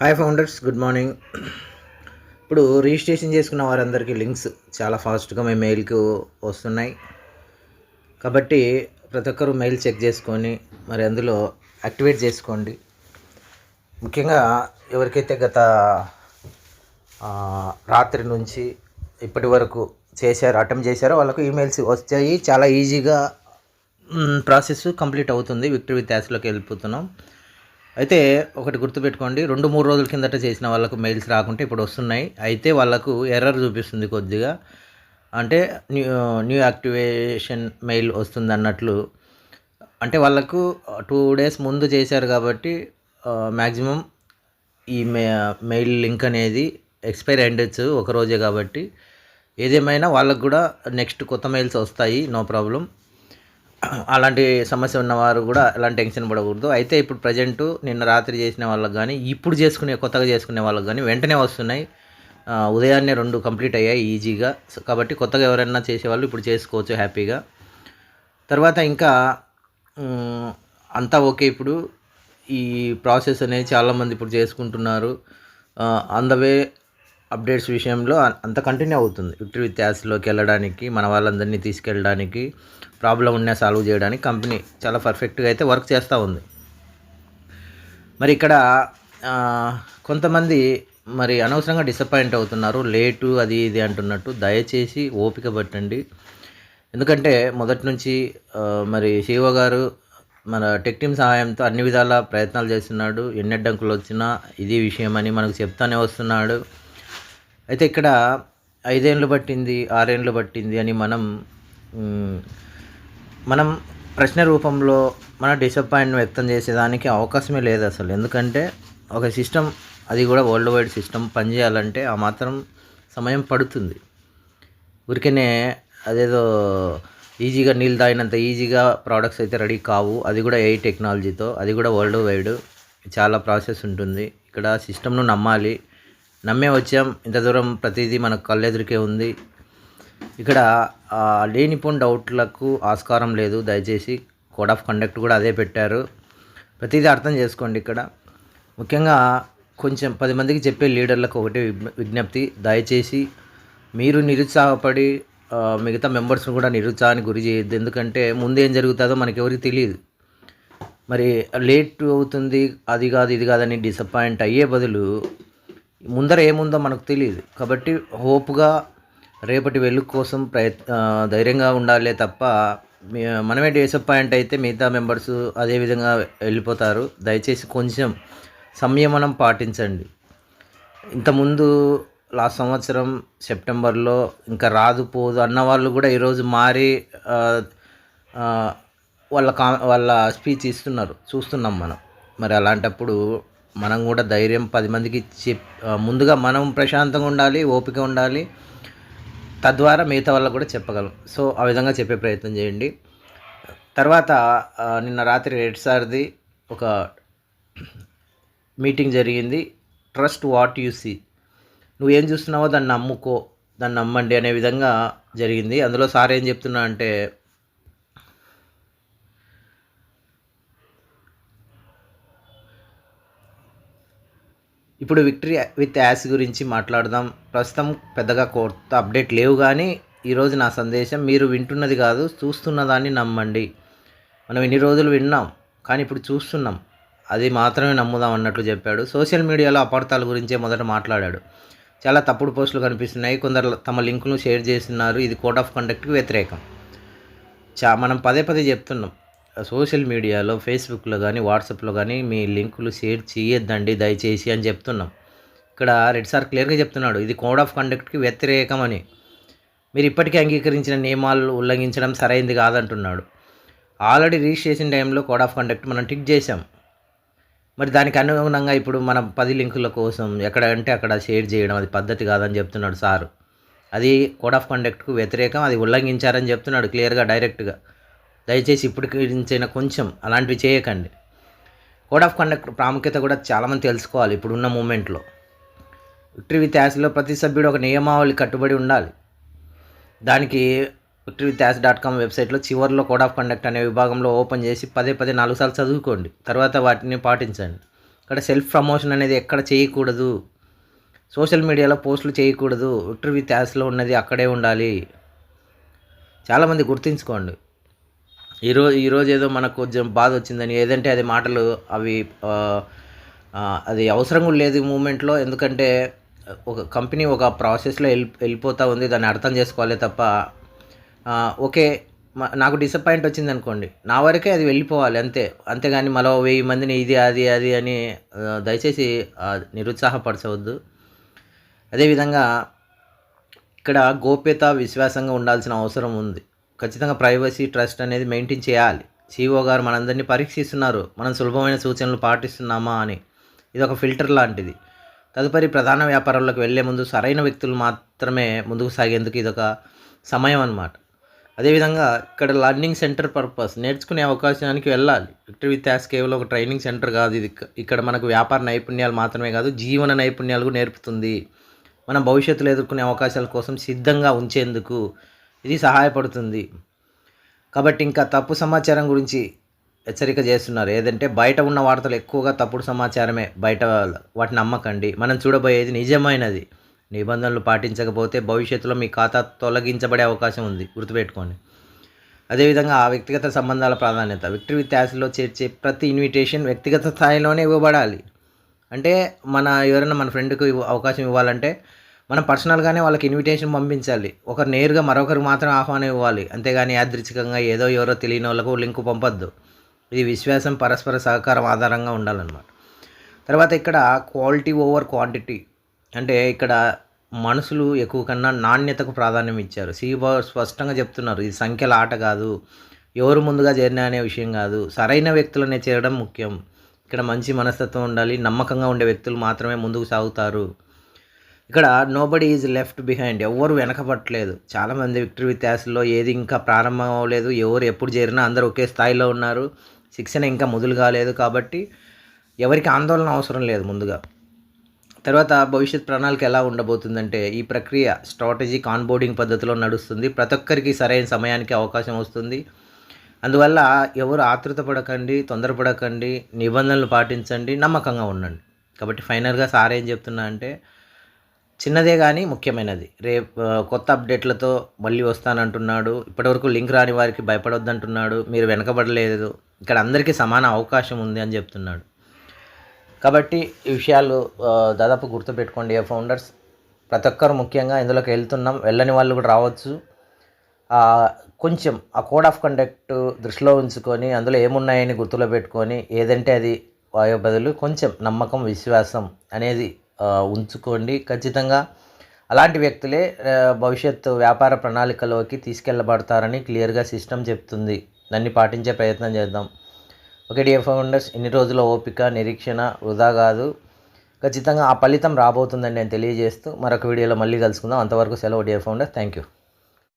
Hi founders good morning ఇప్పుడు registration చేసుకున్న వారందరికీ లింక్స్ చాలా ఫాస్ట్గా మీ మెయిల్కి వస్తున్నాయి. కాబట్టి ప్రతి ఒక్కరు మెయిల్ చెక్ చేసుకొని మరి అందులో యాక్టివేట్ చేసుకోండి. ముఖ్యంగా ఎవరికైతే గత రాత్రి నుంచి ఇప్పటి వరకు చేశారు అటెంప్ట్ చేశారో వాళ్ళకు ఈమెయిల్స్ వచ్చాయి. చాలా ఈజీగా ప్రాసెస్ కంప్లీట్ అవుతుంది. విక్టరీ విత్ యాస్లోకి వెళ్ళిపోతున్నాం. అయితే ఒకటి గుర్తుపెట్టుకోండి రెండు మూడు రోజుల కిందట చేసిన వాళ్ళకు మెయిల్స్ రాకుంటే ఇప్పుడు వస్తున్నాయి. అయితే వాళ్ళకు ఎర్రర్ చూపిస్తుంది కొద్దిగా. అంటే న్యూ న్యూ యాక్టివేషన్ మెయిల్ వస్తుంది అన్నట్లు అంటే వాళ్ళకు టూ డేస్ ముందు చేశారు కాబట్టి మ్యాక్సిమం ఈ మెయిల్ లింక్ అనేది ఎక్స్పైర్ అయ్యచ్చు ఒక రోజే కాబట్టి. ఏదేమైనా వాళ్ళకు కూడా నెక్స్ట్ కొత్త మెయిల్స్ వస్తాయి నో ప్రాబ్లం. అలాంటి సమస్య ఉన్నవారు కూడా ఎలాంటి టెన్షన్ పడకూడదు. అయితే ఇప్పుడు ప్రజెంట్ నిన్న రాత్రి చేసిన వాళ్ళకి కానీ ఇప్పుడు చేసుకునే కొత్తగా చేసుకునే వాళ్ళకి కానీ వెంటనే వస్తున్నాయి. ఉదయాన్నే రెండు కంప్లీట్ అయ్యాయి ఈజీగా. కాబట్టి కొత్తగా ఎవరైనా చేసేవాళ్ళు ఇప్పుడు చేసుకోవచ్చు హ్యాపీగా. తర్వాత ఇంకా అంతా ఓకే ఇప్పుడు. ఈ ప్రాసెస్ అనేది చాలామంది ఇప్పుడు చేసుకుంటున్నారు. అందవే వే అప్డేట్స్ విషయంలో అంత కంటిన్యూ అవుతుంది. విక్టరీ విత్ యాస్లోకి వెళ్ళడానికి మన వాళ్ళందరినీ తీసుకెళ్ళడానికి ప్రాబ్లం ఉన్నా సాల్వ్ చేయడానికి కంపెనీ చాలా పర్ఫెక్ట్గా అయితే వర్క్ చేస్తూ ఉంది. మరి ఇక్కడ కొంతమంది మరి అనవసరంగా డిసప్పాయింట్ అవుతున్నారు. లేటు అది ఇది అంటున్నట్టు దయచేసి ఓపిక పట్టండి. ఎందుకంటే మొదటి నుంచి మరి శివ గారు మన టెక్ టీమ్ సహాయంతో అన్ని విధాల ప్రయత్నాలు చేస్తున్నాడు. ఎన్ని అడ్డంకులు వచ్చినా ఇది విషయం అని మనకు చెప్తానే వస్తున్నాడు. అయితే ఇక్కడ ఐదేళ్ళు పట్టింది ఆరేళ్ళు పట్టింది అని మనం మనం ప్రశ్న రూపంలో మన డిసప్పాయింట్ వ్యక్తం చేసేదానికి అవకాశమే లేదు అసలు. ఎందుకంటే ఒక సిస్టమ్ అది కూడా వరల్డ్ వైడ్ సిస్టమ్ పనిచేయాలంటే ఆ మాత్రం సమయం పడుతుంది. ఊరికనే అదేదో ఈజీగా నీళ్ళు తాగినంత ఈజీగా ప్రోడక్ట్స్ అయితే రెడీ కావు. అది కూడా ఏ టెక్నాలజీతో అది కూడా వరల్డ్ వైడ్ చాలా ప్రాసెస్ ఉంటుంది. ఇక్కడ సిస్టమ్ను నమ్మాలి. నమ్మే వచ్చాం. ఇంత దూరం ప్రతిదీ మనకు కళ్ళెదురికే ఉంది. ఇక్కడ లేనిపోయిన లేనిపోని డౌట్లకు ఆస్కారం లేదు. దయచేసి కోడ్ ఆఫ్ కండక్ట్ కూడా అదే పెట్టారు. ప్రతిదీ అర్థం చేసుకోండి ఇక్కడ. ముఖ్యంగా కొంచెం పది మందికి చెప్పే లీడర్లకు ఒకటే విజ్ఞ- విజ్ఞప్తి. దయచేసి మీరు నిరుత్సాహపడి మిగతా మెంబర్స్ని కూడా నిరుత్సాహానికి గురి చేయొద్దు. ఎందుకంటే ముందు ఏం జరుగుతుందో మనకి ఎవరికి తెలియదు. మరి లేట్ అవుతుంది అది కాదు ఇది కాదని డిసప్పాయింట్ అయ్యే బదులు ముందర ఏముందో మనకు తెలియదు కాబట్టి హోప్గా రేపటి వెలుగు కోసం ప్రయత్ ధైర్యంగా ఉండాలే తప్ప మనమే డిసప్పాయింట్ అయితే మిగతా మెంబర్స్ అదేవిధంగా వెళ్ళిపోతారు. దయచేసి కొంచెం సంయమనం పాటించండి. ఇంతకుముందు లాస్ట్ సంవత్సరం సెప్టెంబర్లో ఇంకా రాదు పోదు అన్న వాళ్ళు కూడా ఈరోజు మారి వాళ్ళ కా వాళ్ళ స్పీచ్ ఇస్తున్నారు. చూస్తున్నాం మనం. మరి అలాంటప్పుడు మనం కూడా ధైర్యం పది మందికి చెప్ ముందుగా మనం ప్రశాంతంగా ఉండాలి ఓపిక ఉండాలి. తద్వారా మిగతా వాళ్ళకు కూడా చెప్పగలం. సో ఆ విధంగా చెప్పే ప్రయత్నం చేయండి. తర్వాత నిన్న రాత్రి రెడ్ సార్ది ఒక మీటింగ్ జరిగింది. ట్రస్ట్ వాట్ యు సీ నువ్వు ఏం చూస్తున్నావో దాన్ని నమ్ముకో దాన్ని నమ్మండి అనే విధంగా జరిగింది. అందులో సార్ ఏం చెప్తున్నా అంటే ఇప్పుడు విక్టరీ విత్ యాస్ గురించి మాట్లాడదాం. ప్రస్తుతం పెద్దగా కొత్త అప్డేట్ లేవు కానీ ఈరోజు నా సందేశం మీరు వింటున్నది కాదు చూస్తున్న దాన్ని నమ్మండి. మనం ఎన్ని రోజులు విన్నాం కానీ ఇప్పుడు చూస్తున్నాం. అది మాత్రమే నమ్ముదాం అన్నట్లు చెప్పాడు. సోషల్ మీడియాలో అపార్థాల గురించే మొదట మాట్లాడాడు. చాలా తప్పుడు పోస్టులు కనిపిస్తున్నాయి. కొందరు తమ లింకును షేర్ చేస్తున్నారు. ఇది కోడ్ ఆఫ్ కండక్ట్కి వ్యతిరేకం. చా మనం పదే పదే చెప్తున్నాం. సోషల్ మీడియాలో ఫేస్బుక్లో కానీ వాట్సాప్లో కానీ మీ లింకులు షేర్ చేయొద్దండి దయచేసి అని చెప్తున్నాం. ఇక్కడ రెడ్ సార్ క్లియర్గా చెప్తున్నాడు ఇది కోడ్ ఆఫ్ కండక్ట్కి వ్యతిరేకం అని. మీరు ఇప్పటికే అంగీకరించిన నియమాలు ఉల్లంఘించడం సరైంది కాదంటున్నాడు. ఆల్రెడీ రిజిస్ట్రేషన్ టైంలో కోడ్ ఆఫ్ కండక్ట్ మనం టిక్ చేసాం మరి దానికి అనుగుణంగా ఇప్పుడు మనం పది లింకుల కోసం ఎక్కడ అంటే అక్కడ షేర్ చేయడం అది పద్ధతి కాదని చెప్తున్నాడు సారు. అది కోడ్ ఆఫ్ కండక్ట్కు వ్యతిరేకం అది ఉల్లంఘించారని చెప్తున్నాడు క్లియర్గా డైరెక్ట్గా. దయచేసి ఇప్పటికించైనా కొంచెం అలాంటివి చేయకండి. కోడ్ ఆఫ్ కండక్ట్ ప్రాముఖ్యత కూడా చాలామంది తెలుసుకోవాలి ఇప్పుడున్న మూమెంట్లో. విక్టరీ విత్ యాస్లో ప్రతి సభ్యుడు ఒక నియమావళి కట్టుబడి ఉండాలి. దానికి victory with us dot com వెబ్సైట్లో చివరిలో కోడ్ ఆఫ్ కండక్ట్ అనే విభాగంలో ఓపెన్ చేసి పదే పదే నాలుగు సార్లు చదువుకోండి. తర్వాత వాటిని పాటించండి. ఇక్కడ సెల్ఫ్ ప్రమోషన్ అనేది ఎక్కడ చేయకూడదు? సోషల్ మీడియాలో పోస్టులు చేయకూడదు. విక్టరీ విత్ యాస్లో ఉన్నది అక్కడే ఉండాలి. చాలామంది గుర్తుంచుకోండి. ఈరోజు ఈరోజు ఏదో మనకు కొంచెం బాధ వచ్చిందని ఏదంటే అది మాటలు అవి అది అవసరం కూడా లేదు మూమెంట్లో. ఎందుకంటే ఒక కంపెనీ ఒక ప్రాసెస్లో వెళ్ళి వెళ్ళిపోతూ ఉంది దాన్ని అర్థం చేసుకోవాలి తప్ప ఓకే నాకు డిసప్పాయింట్ వచ్చింది అనుకోండి. నా వరకే అది వెళ్ళిపోవాలి అంతే. అంతేగాని మరో వెయ్యి మందిని ఇది అది అది అని దయచేసి నిరుత్సాహపరచవద్దు. అదేవిధంగా ఇక్కడ గోప్యత విశ్వాసంగా ఉండాల్సిన అవసరం ఉంది. ఖచ్చితంగా ప్రైవసీ ట్రస్ట్ అనేది మెయింటైన్ చేయాలి. సిఓ గారు మనందరినీ పరీక్షిస్తున్నారు. మనం సులభమైన సూచనలు పాటిస్తున్నామా అని. ఇది ఒక ఫిల్టర్ లాంటిది. తదుపరి ప్రధాన వ్యాపారాల్లోకి వెళ్ళే ముందు సరైన వ్యక్తులు మాత్రమే ముందుకు సాగేందుకు ఇది ఒక సమయం అన్నమాట. అదేవిధంగా ఇక్కడ లర్నింగ్ సెంటర్ పర్పస్ నేర్చుకునే అవకాశానికి వెళ్ళాలి. విక్టరీ విత్ యాస్ కేవలం ఒక ట్రైనింగ్ సెంటర్ కాదు ఇది. ఇక్కడ మనకు వ్యాపార నైపుణ్యాలు మాత్రమే కాదు జీవన నైపుణ్యాలు కూడా నేర్పుతుంది. మన భవిష్యత్తులో ఎదుర్కొనే అవకాశాల కోసం సిద్ధంగా ఉంచేందుకు ఇది సహాయపడుతుంది. కాబట్టి ఇంకా తప్పు సమాచారం గురించి హెచ్చరిక చేస్తున్నారు. ఏదంటే బయట ఉన్న వార్తలు ఎక్కువగా తప్పుడు సమాచారమే. బయట వాటిని నమ్మకండి. మనం చూడబోయేది నిజమైనది. నిబంధనలు పాటించకపోతే భవిష్యత్తులో మీ ఖాతా తొలగించబడే అవకాశం ఉంది. గుర్తుపెట్టుకోండి. అదేవిధంగా ఆ వ్యక్తిగత సంబంధాల ప్రాధాన్యత. విక్టరీ విత్ యాస్లో చేర్చే ప్రతి ఇన్విటేషన్ వ్యక్తిగత స్థాయిలోనే ఇవ్వబడాలి. అంటే మన ఎవరైనా మన ఫ్రెండ్కి అవకాశం ఇవ్వాలంటే మనం పర్సనల్గానే వాళ్ళకి ఇన్విటేషన్ పంపించాలి. ఒకరు నేరుగా మరొకరు మాత్రం ఆహ్వానం ఇవ్వాలి. అంతేగాని యాదృచ్ఛికంగా ఏదో ఎవరో తెలియని వాళ్ళకు లింకు పంపొద్దు. ఇది విశ్వాసం పరస్పర సహకారం ఆధారంగా ఉండాలన్నమాట. తర్వాత ఇక్కడ క్వాలిటీ ఓవర్ క్వాంటిటీ. అంటే ఇక్కడ మనుషులు ఎక్కువ కన్నా నాణ్యతకు ప్రాధాన్యం ఇచ్చారు. సీబా స్పష్టంగా చెప్తున్నారు. ఇది సంఖ్యల ఆట కాదు. ఎవరు ముందుగా చేరినా అనే విషయం కాదు. సరైన వ్యక్తులనే చేరడం ముఖ్యం. ఇక్కడ మంచి మనస్తత్వం ఉండాలి. నమ్మకంగా ఉండే వ్యక్తులు మాత్రమే ముందుకు సాగుతారు. ఇక్కడ నోబడి ఈజ్ లెఫ్ట్ బిహైండ్ ఎవరు వెనకబట్టలేదు. చాలామంది విక్టరీ విత్ యాస్లో ఏది ఇంకా ప్రారంభం అవ్వలేదు. ఎవరు ఎప్పుడు చేరినా అందరూ ఒకే స్థాయిలో ఉన్నారు. శిక్షణ ఇంకా మొదలు కాలేదు కాబట్టి ఎవరికి ఆందోళన అవసరం లేదు ముందుగా. తర్వాత భవిష్యత్ ప్రణాళిక ఎలా ఉండబోతుందంటే ఈ ప్రక్రియ స్ట్రాటజీ కాన్బోర్డింగ్ పద్ధతిలో నడుస్తుంది. ప్రతి ఒక్కరికి సరైన సమయానికి అవకాశం వస్తుంది. అందువల్ల ఎవరు ఆతృత పడకండి తొందరపడకండి నిబంధనలు పాటించండి నమ్మకంగా ఉండండి. కాబట్టి ఫైనల్గా సార్ ఏం చెప్తున్నా అంటే చిన్నదే కానీ ముఖ్యమైనది. రేపు కొత్త అప్డేట్లతో మళ్ళీ వస్తానంటున్నాడు. ఇప్పటివరకు లింక్ రాని వారికి భయపడొద్దంటున్నాడు. మీరు వెనకబడలేదు. ఇక్కడ అందరికీ సమాన అవకాశం ఉంది అని చెప్తున్నాడు. కాబట్టి ఈ విషయాలు దాదాపు గుర్తుపెట్టుకోండి ఏ ఫౌండర్స్. ప్రతి ఒక్కరు ముఖ్యంగా ఇందులోకి వెళ్తున్నాం. వెళ్ళని వాళ్ళు కూడా రావచ్చు. కొంచెం ఆ కోడ్ ఆఫ్ కండక్ట్ దృష్టిలో ఉంచుకొని అందులో ఏమున్నాయని గుర్తులో పెట్టుకొని ఏదంటే అది వాయు బదులు కొంచెం నమ్మకం విశ్వాసం అనేది ఉంచుకోండి. ఖచ్చితంగా అలాంటి వ్యక్తులే భవిష్యత్తు వ్యాపార ప్రణాళికలోకి తీసుకెళ్ళబడతారని క్లియర్గా సిస్టమ్ చెప్తుంది. దాన్ని పాటించే ప్రయత్నం చేద్దాం. ఓకే డియర్ ఫౌండర్స్ ఇన్ని రోజుల ఓపిక నిరీక్షణ వృధా కాదు. ఖచ్చితంగా ఆ ఫలితం రాబోతుందని నేను తెలియజేస్తూ మరొక వీడియోలో మళ్ళీ కలుసుకుందాం. అంతవరకు సెలవు డియర్ ఫౌండర్ థ్యాంక్ యూ.